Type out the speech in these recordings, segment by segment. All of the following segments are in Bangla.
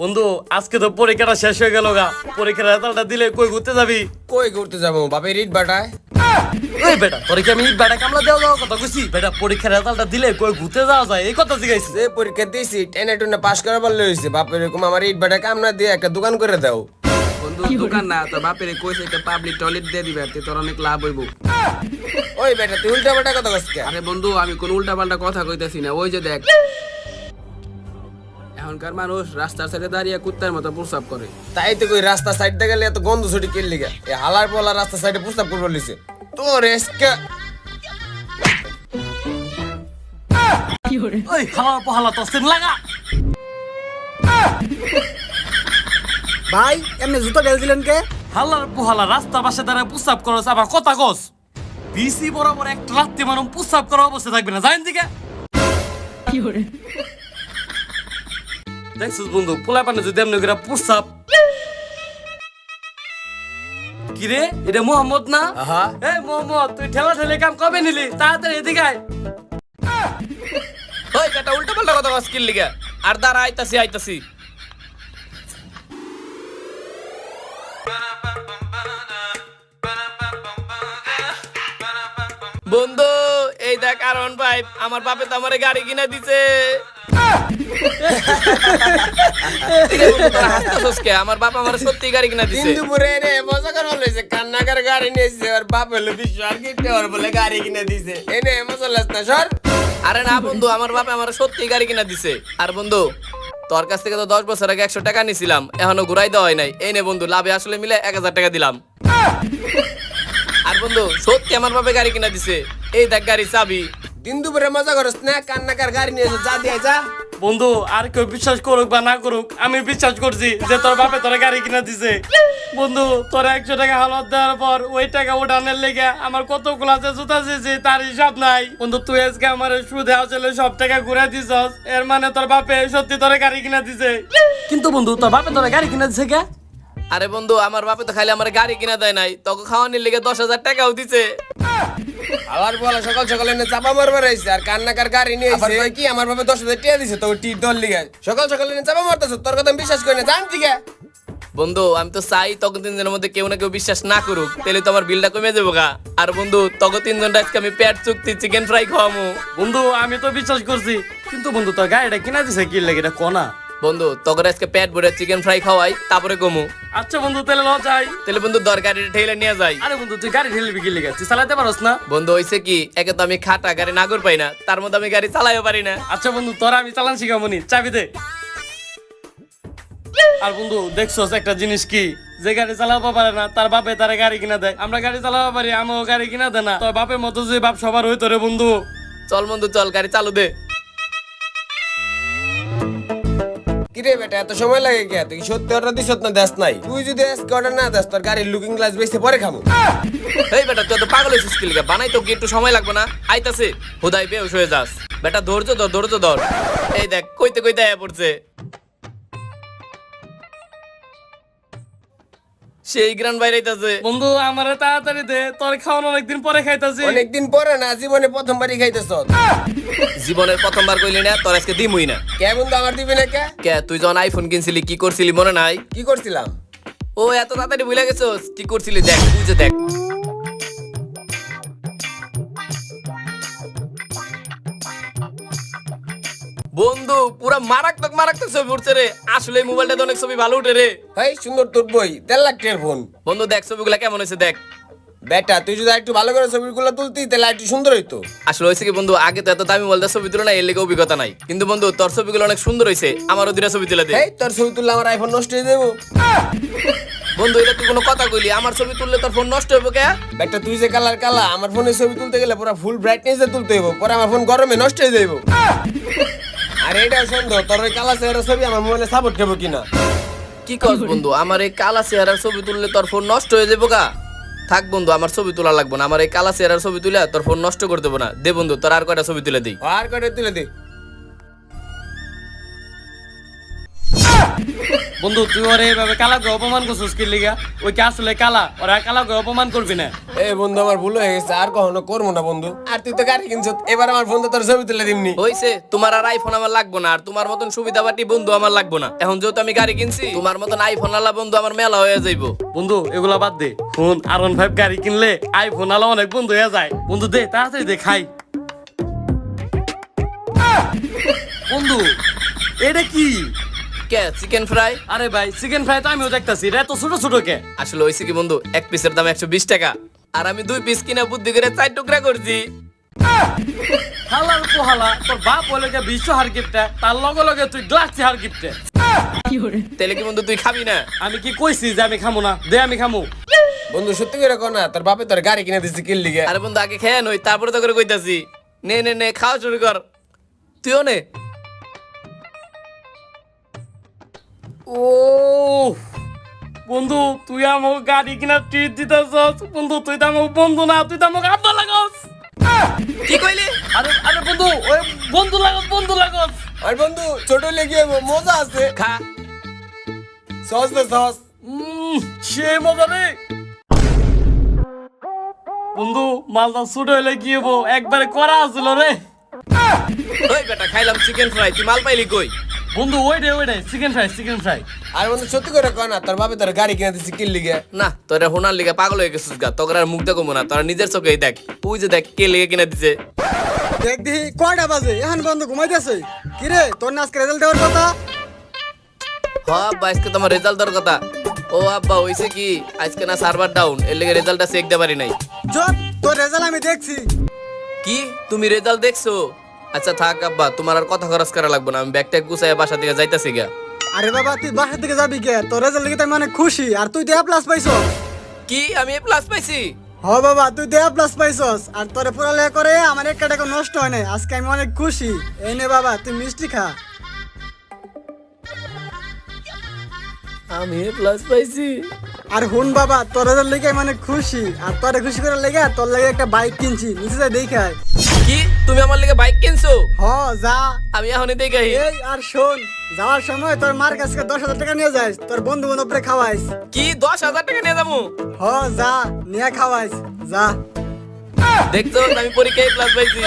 বন্ধু আজকে তো পরীক্ষাটা শেষ হয়ে গেল গা। পরীক্ষার রেজাল্টটা দিলে কই ঘুরতে যাবি? কই ঘুরতে যাব? বাপের ইট বাটায়। ওই বেটা তোর কি আমি বেটা কামলা দেওয়া কথা কইছি? বেটা পরীক্ষার রেজাল্টটা দিলে কই ঘুরতে যাওয়া যায়? এই কথা জিগাইছি যে পরীক্ষা দিয়েছি টেনে টুনে পাস করার পারলে হয়েছে বাপের এরকম আমার ইট বাটা কাম না দিয়ে একটা দোকান করে দাও। বন্ধু দোকান না তোর বাপের কইছে একটা পাবলিক টয়লেট দিয়ে দিবে তে তোর অনেক লাভ হইব। ওই বেটা তুই উল্টা কথা আরে বন্ধু আমি কোন উল্টা পাল্টা কথা কইতাছি না ওই যে দেখ। এখনকার মানুষ রাস্তার সাইডে দাঁড়িয়ে কুত্তার মতো প্রস্রাব করে। তাই তো কই রাস্তা সাইড দিয়ে গেলে এত গন্ধ ছুটি কেল লিগা? এই হালার পোলা রাস্তা সাইডে প্রস্তাব করব লিছে। তোর এসকে ওই হালা পহালা তো লাগা। ভাই এমনি জুতো ঢেল দিলেন কে? হালার পোহালা রাস্তা পাশে দাঁড়ায় করছ আবার কথা কস। বিসি বরাবর একটা রাত্রি মানুষ প্রস্তাব করা অবস্থা থাকবে না জানেন দিকে। দেখছিস বন্ধু পোলা পানে যদি এমনি করে এটা মোহাম্মদ না। এ মোহাম্মদ তুই ঠেলা ঠেলে কাম কবে নিলি? তাড়াতাড়ি এদিকে আয়। ওই বেটা উল্টা পাল্টা কথা কস কিল লিগা আর দাঁড়া আইতাছি আইতাছি। বন্ধু দেখ আরন ভাই আমার বাপে তো আমারে গাড়ি কিনা দিছে? আমার বাপ আমার সত্যি গাড়ি কিনা দিছে। তিন দুপুরে এনে মজা করে লইছে কান্নাকার গাড়ি নিয়েছে আর বাপ হলো বিশ্বাস কিনতে ওর বলে গাড়ি কিনে দিছে। এনে মজা লাস না সর। আরে না বন্ধু আমার বাপে আমার সত্যি গাড়ি কিনা দিছে। আর বন্ধু তোর কাছ থেকে তো দশ বছর আগে একশো টাকা নিছিলাম এখনও ঘুরাই দেওয়া হয় নাই। এই নে বন্ধু লাভে আসলে মিলে এক হাজার টাকা দিলাম। আর বন্ধু সত্যি আমার বাপে গাড়ি কিনা দিছে। এই দেখ গাড়ি চাবি। দিন দুপুরে মজা করস না কান্নাকার গাড়ি নিয়েছে যা দিয়ে যা। বন্ধু আর কেউ বিশ্বাস করুক বা না করুক আমি বিশ্বাস করছি যে তোর বাপে তোর গাড়ি কিনা দিছে। বন্ধু তোর একশো টাকা হালত দেওয়ার পর ওই টাকা উঠানের লেগে আমার কত আছে জুতা চেয়েছি তার হিসাব নাই। বন্ধু তুই আজকে আমার সুদে আসলে সব টাকা ঘুরে দিছস এর মানে তোর বাপে সত্যি তোর গাড়ি কিনা দিছে। কিন্তু বন্ধু তোর বাপে তোর গাড়ি কিনা দিছে কে? আরে বন্ধু আমার বাপে তো খালি আমার গাড়ি কিনা দেয় নাই তোকে খাওয়ানির লেগে দশ হাজার টাকাও দিছে। আবার বলা সকাল সকাল এনে চাপা মারবার আইছে আর কান্নাকার গাড়ি নিয়ে আইছে। কি আমার বাবা দশ হাজার টিয়া দিছে তো টির দল লিগে সকাল সকাল এনে চাপা মারতেছ তোর কথা বিশ্বাস করি না জান ঠিক বন্ধু আমি তো চাই তখন তিনজনের মধ্যে কেউ না কেউ বিশ্বাস না করুক তাহলে তো আমার বিলটা কমে যাব গা। আর বন্ধু তখন তিনজন আজকে আমি পেট চুক্তি চিকেন ফ্রাই খাওয়ামু। বন্ধু আমি তো বিশ্বাস করছি কিন্তু বন্ধু তোর গাড়িটা কিনা দিছে কি লাগে এটা কোনা? বন্ধু তখন আজকে পেট ভরে চিকেন ফ্রাই খাওয়াই তারপরে কমু। আচ্ছা বন্ধু তাহলে ল যাই। তাহলে বন্ধু দরকারি ঠেলে নিয়ে যাই। আরে বন্ধু তুই গাড়ি ঠেলবি কি লেগে? তুই চালাতে পারস না? বন্ধু হইছে কি একে তো আমি খাটা গাড়ি নাগর পাই না তার মধ্যে আমি গাড়ি চালাইও পারি না। আচ্ছা বন্ধু তোরা আমি চালান শিখামনি চাবি দে। আর বন্ধু দেখছস একটা জিনিস কি? যে গাড়ি চালাবো পারে না তার বাপে তারে গাড়ি কিনা দেয়। আমরা গাড়ি চালাবো পারি আমিও গাড়ি কিনা দেয় না। তোর বাপের মতো যে বাপ সবার হইতো রে বন্ধু। চল বন্ধু চল গাড়ি চালু দে। কিরে বেটা, এত সময় লাগে কে তুই সত্যি অর্ডার দিছত না দেশ নাই? তুই যদি আজকে অর্ডার না দেশ তোর গাড়ির লুকিং গ্লাস বেসে পরে খামু। এই বেটা, তুই তো পাগল হয়েছিস কি? বানাই তো কি একটু সময় লাগবে না? আইতাছে, হুদাই বেউস হয়ে যাস। বেটা, ধৈর্য ধর ধৈর্য ধর। এই দেখ, কইতে কইতে আয়া পড়ছে। সেই গ্রান বাইরাইতাছে। বন্ধু আমারে তাড়াতাড়ি দে তোর খাওয়ানো অনেকদিন পরে খাইতাছি। অনেকদিন পরে না জীবনে প্রথমবারই খাইতেছ। জীবনের প্রথমবার কইলি না তোর আজকে দিমুই না। কে বন্ধু আমার দিবি না কে? কে তুই যখন আইফোন কিনছিলি কি করছিলি মনে নাই? কি করছিলাম? ও এত তাড়াতাড়ি ভুলে গেছোস। কি করছিলি দেখ বুঝে দেখ। বন্ধু পুরা মারাত্মক মারাত্মক ছবি উঠছে রে। আসলে এই মোবাইলটাতে অনেক ছবি ভালো উঠে রে। ভাই সুন্দর তোর বই দেড় লাখ টাকার ফোন। বন্ধু দেখ ছবিগুলা কেমন হয়েছে দেখ। বেটা তুই যদি একটু ভালো করে ছবিগুলো তুলতি তাহলে একটু সুন্দর হইতো। আসলে হয়েছে কি বন্ধু আগে তো এত দামি মোবাইলটা ছবি তুলে না এর লেগে অভিজ্ঞতা নাই। কিন্তু বন্ধু তোর ছবিগুলো অনেক সুন্দর হয়েছে আমারও দুটা ছবি তুলে দে। এই তোর ছবি তুললে আমার আইফোন নষ্ট হয়ে যাব। বন্ধু এটা তুই কোনো কথা কইলি আমার ছবি তুললে তোর ফোন নষ্ট হইব কে? বেটা তুই যে কালার কালা আমার ফোনে ছবি তুলতে গেলে পুরো ফুল ব্রাইটনেসে তুলতে হইব পরে আমার ফোন গরমে নষ্ট হয়ে যাইব। আর এটাও সন্দেহ তোর ওই কালা চেহারা ছবি আমার মোবাইলে সাপোর্ট খাব কিনা? কি কস বন্ধু আমার এই কালা চেহারার ছবি তুললে তোর ফোন নষ্ট হয়ে যাব গা? থাক বন্ধু আমার ছবি তোলা লাগবে না আমার এই কালা চেহারার ছবি তুলে তোর ফোন নষ্ট করে দেবো না। দে বন্ধু তোর আর কয়টা ছবি তুলে দিই? আর কয়টা তুলে দে বন্ধু তুই ওরে এভাবে কালাকে অপমান করছিস কি লিগা? ওই কি আসলে কালা? ওরা কালাকে অপমান করবি না। এই বন্ধু আমার ভুল হয়ে গেছে আর কখনো করব না বন্ধু। আর তুই তো গাড়ি কিনছ এবার আমার ফোন তোর ছবি তুলে দিমনি। হইছে তোমার আর আইফোন আমার লাগবো না আর তোমার মতন সুবিধাবাটি বন্ধু আমার লাগবো না। এখন যেহেতু আমি গাড়ি কিনছি তোমার মতন আইফোন আলা বন্ধু আমার মেলা হয়ে যাইবো। বন্ধু এগুলা বাদ দে। ফোন আর ওয়ান ফাইভ গাড়ি কিনলে আইফোন আলো অনেক বন্ধু হয়ে যায়। বন্ধু দে তাড়াতাড়ি দে খাই। বন্ধু এটা কি? কে? চিকেন ফ্রাই আরে ভাই চিকেন ফ্রাই তো আমিও দেখতাছি। এটা এত ছোট ছোট কে? আসলে হইছে কি বন্ধু এক পিসের দাম একশো বিশ টাকা। আর আমি দুই পিস কিনা বুদ্ধি করে চার টুকরা করছি। হালার পোহালা তোর বাপ বলে গে বিশ্ব হার গিফটে তার লগে লগে তুই গ্লাস হার গিফটে। তাহলে কি বন্ধু তুই খাবি না? আমি কি কইছি যে আমি খামু না? দে আমি খামু। বন্ধু সত্যি করে কো না তোর বাপে তোর গাড়ি কিনে দিচ্ছে কিল লিগে। আরে বন্ধু আগে খেয়ে নই তারপরে তো করে কইতাছি। নে নে নে খাওয়া শুরু কর। তুইও নে। ও বন্ধু তুই আমাকে গাড়ি কিনা ট্রিট দিতেছস। বন্ধু তুই তো আমাকে বন্ধু না তুই তো আমাকে আব্বা লাগস কি কইলি? আরে আরে বন্ধু ওই বন্ধু লাগস বন্ধু লাগস আর বন্ধু ছোট লেগে মজা আছে। খা। সস দে সস। উম, সে মজা রে। বন্ধু মালটা ছোট হইলে হব একবারে করা আসলো রে। ওই বেটা খাইলাম চিকেন ফ্রাই তুই মাল পাইলি কই? বন্ধু ওই রে ওই রে চিকেন ফ্রাই চিকেন ফ্রাই আর বন্ধু সত্যি করে কো না তোর বাপে তোর গাড়ি কিনে দিচ্ছে কিল লিগে। না তোরা হোনার লিগে পাগল হয়ে গেছিস গা তোর আর মুখ দেখো না তোরা নিজের চোখেই দেখ ওই যে দেখ কে লিগে কিনে দিছে। দেখ দিহি কয়টা বাজে? এখন বন্ধ ঘুমাইতেছে। কিরে তোর না আজকে রেজাল্ট দেওয়ার কথা? হ আব্বা আজকে তোমার রেজাল্ট দেওয়ার কথা। ও আব্বা হইছে কি আজকে না সার্ভার ডাউন এর লিগে রেজাল্টটা চেক দিতে পারি নাই। চুপ তোর রেজাল্ট আমি দেখছি। কি তুমি রেজাল্ট দেখছ? আচ্ছা থাক আব্বা তোমার আর কথা খরচ করা লাগবে না আমি ব্যাগ ট্যাগ গুছাই বাসা থেকে যাইতাছি গা আরে বাবা তুই বাসা থেকে যাবি কে? তোর রেজাল্ট তো আমি অনেক খুশি। আর তুই দেয়া প্লাস পাইছস। কি আমি এ প্লাস পাইছি? হ বাবা তুই দেয়া প্লাস পাইছস। আর তোরে পড়ালেখা করে আমার একটা টাকা নষ্ট হয় নাই। আজকে আমি অনেক খুশি। এই নে বাবা তুই মিষ্টি খা। আমি এ প্লাস পাইছি। আর হুন বাবা তোর রেজাল্ট দেখে আমি অনেক খুশি। আর তোরে খুশি করে লেগে তোর লাগে একটা বাইক কিনছি। নিচে যা দেখে আয়। কি তুমি আমার লিগে বাইক কিনছো? হ যা। আমি এখনই দেখাই এই আর শোন যাওয়ার সময় তোর মার কাছে দশ হাজার টাকা নিয়ে যাস তোর বন্ধু বান্ধবরে খাওয়াইস। কি দশ হাজার টাকা নিয়ে যাব? হ যা নিয়ে খাওয়াইস যা। দেখছ আমি পরীক্ষায় প্লাস পাইছি।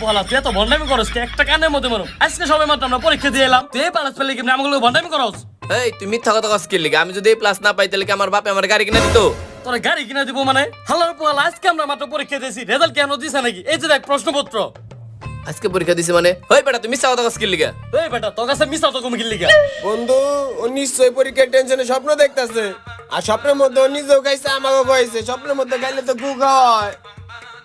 পোহালা তুই এত ভন্ডামি করস কি একটা কানের মধ্যে মরো। আজকে সবাই মাত্র আমরা পরীক্ষা দিয়ে এলাম। তুই পালাস পেলে কি আমাগুলো ভন্ডামি করস? এই তুই মিথ্যা কথা কস কি লিগে? আমি যদি এই প্লাস না পাই তাহলে কি আমার বাপে আমার গাড়ি কিনে দিত? তোরা গাড়ি কিনা দিব মানে? হালার পোয়াল আজকে আমরা মাত্র পরীক্ষা দিয়েছি। রেজাল্ট কেন দিছে নাকি? এই যে দেখ প্রশ্নপত্র। আজকে পরীক্ষা দিছে মানে? ওই বেটা তুমি মিথ্যা কথা কস ওই লিগে বেটা তোর কাছে মিশা তো কমে গিল্লি বন্ধু ও নিশ্চয়ই পরীক্ষার টেনশনে স্বপ্ন দেখতাছে। আর স্বপ্নের মধ্যে ও নিজেও গাইছে আমাকেও খাইছে স্বপ্নের মধ্যে গাইলে তো গু হয়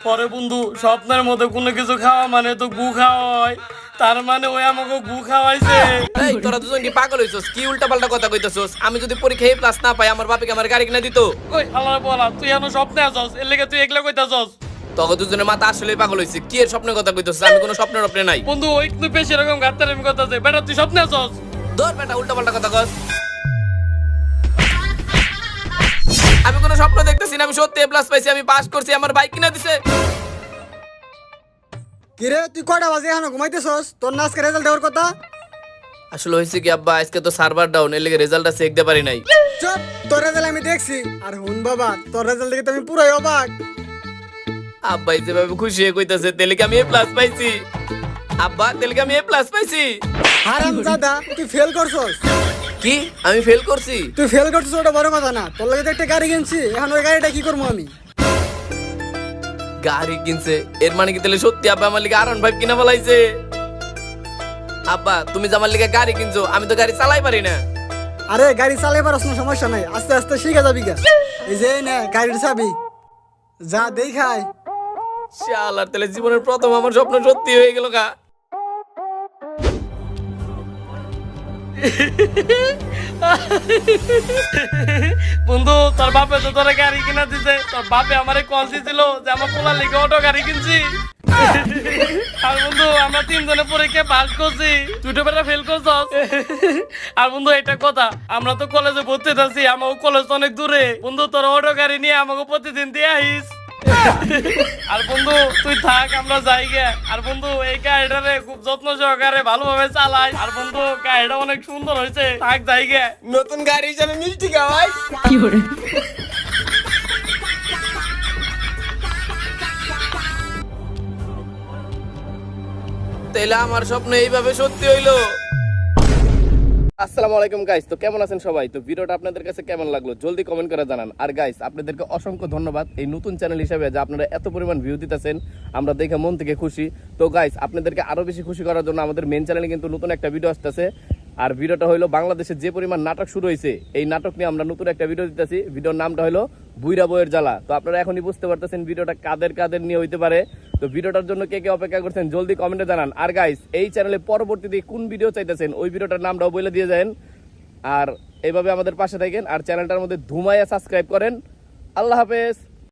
পরে বন্ধু স্বপ্নের মধ্যে কোনো কিছু খাওয়া মানে তো গু খাওয়া হয়। তার মানে ওই আমাকে গু খাওয়াইছে। এই তোরা দুজন কি পাগল হইছস? কি উল্টা পাল্টা কথা কইতেছস? আমি যদি পরীক্ষায় প্লাস না পাই আমার বাপে কি আমার গাড়ি কিনে দিত। ওই হ্যালো পোহালা তুই এখন স্বপ্নে আছস? এর লেগে তুই একলা কইতাছস? তখন দুজনের মাথা আসলেই পাগল হইছে। কি এর স্বপ্নের কথা কইতেছস? আমি কোনো স্বপ্নের স্বপ্নে নাই। বন্ধু ওই কিন্তু বেশি এরকম গাত্তারামি করতেছে। বেটা তুই স্বপ্নে আছস? ধর বেটা উল্টা পাল্টা কথা কস। স্বপ্ন দেখতেছি না আমি সত্যি প্লাস পাইছি আমি পাস করছি আমার বাইক কিনে দিছে। কিরে তুই কয়টা বাজে এখন ঘুমাইতেছস? তোর না আজকে রেজাল্ট দেওয়ার কথা? আসলে হয়েছে কি আব্বা আজকে তো সার্ভার ডাউন এর লেগে রেজাল্টটা চেক দিতে পারি নাই। চুপ তোর রেজাল্ট আমি দেখছি। আর হুন বাবা তোর রেজাল্ট দেখে তো আমি পুরাই অবাক। আব্বা এই যেভাবে খুশি হয়ে কইতাছে তেলে কি আমি এ প্লাস পাইছি? আব্বা তেলে কি আমি এ প্লাস পাইছি? হারাম দাদা তুই ফেল করছস? কি? আমি ফেল করছি? তুই ফেল করছিস ওটা বড় কথা না। তোর লাগে তো একটা গাড়ি কিনছি এখন ওই গাড়িটা কি করব আমি? গাড়ি কিনছে এর মানে কি তাহলে সত্যি আব্বা আমার লিগে আরন ভাই কিনা বলাইছে আব্বা তুমি যে আমার লিগে গাড়ি কিনছো আমি তো গাড়ি চালাই পারি না। আরে গাড়ি চালাই পারস না সমস্যা নাই আস্তে আস্তে শিখে যাবি গা। এই যে নে গাড়ির চাবি। যা দেখায়। শালার তাহলে জীবনের প্রথম আমার স্বপ্ন সত্যি হয়ে গেল গা। বন্ধু, তোর বাপে তো তোরা গাড়ি কিনা দিছে। তোর বাপে আমারে কল দিছিল যে আমার পোলা লিগে অটো গাড়ি কিনছি। আর বন্ধু, আমরা তিনজনে পরীক্ষা পাস করছি। দুটো বেলা ফেল করছস। আর বন্ধু, এটা কথা, আমরা তো কলেজে ভর্তি আছি আমাকে কলেজ অনেক দূরে। বন্ধু, তোর অটো গাড়ি নিয়ে আমাকে প্রতিদিন দিয়ে আহিস আর বন্ধু তুই থাক আমরা যাই গে। আর বন্ধু এই গাড়িটারে খুব যত্ন সহকারে ভালোভাবে চালাই। আর বন্ধু গাড়িটা অনেক সুন্দর হয়েছে। থাক যাই গে। নতুন গাড়ি হিসাবে মিষ্টি খাওয়াই। তাইলে আমার স্বপ্ন এইভাবে সত্যি হইল। আসসালামু আলাইকুম গাইস তো কেমন আছেন সবাই? তো ভিডিওটা আপনাদের কাছে কেমন লাগল, জলদি কমেন্ট করে জানান। আর গাইস আপনাদেরকে অসংখ্য ধন্যবাদ এই নতুন চ্যানেল হিসেবে যে আপনারা এত পরিমাণ ভিউ দিতেছেন। আমরা দেখে মন থেকে খুশি। তো গাইস আপনাদেরকে আরও বেশি খুশি করার জন্য আমাদের মেন চ্যানেলে কিন্তু নতুন একটা ভিডিও আসতেছে। আর ভিডিওটা হলো বাংলাদেশে যে পরিমাণ নাটক শুরু হয়েছে এই নাটক নিয়ে আমরা নতুন একটা ভিডিও দিতেছি। ভিডিওর নামটা হলো বুইরা বইয়ের জ্বালা। তো আপনারা এখনই বুঝতে পারতেছেন ভিডিওটা কাদের কাদের নিয়ে হইতে পারে। তো ভিডিওটার জন্য কে কে অপেক্ষা করছেন জলদি কমেন্টে জানান। আর গাইস এই চ্যানেলে পরবর্তীতে কোন ভিডিও চাইতেছেন, ওই ভিডিওটার নামটাও বলে দিয়ে যান। আর এইভাবে আমাদের পাশে থাকেন। আর চ্যানেলটার মধ্যে ধুমাইয়া সাবস্ক্রাইব করেন। আল্লাহ হাফেজ।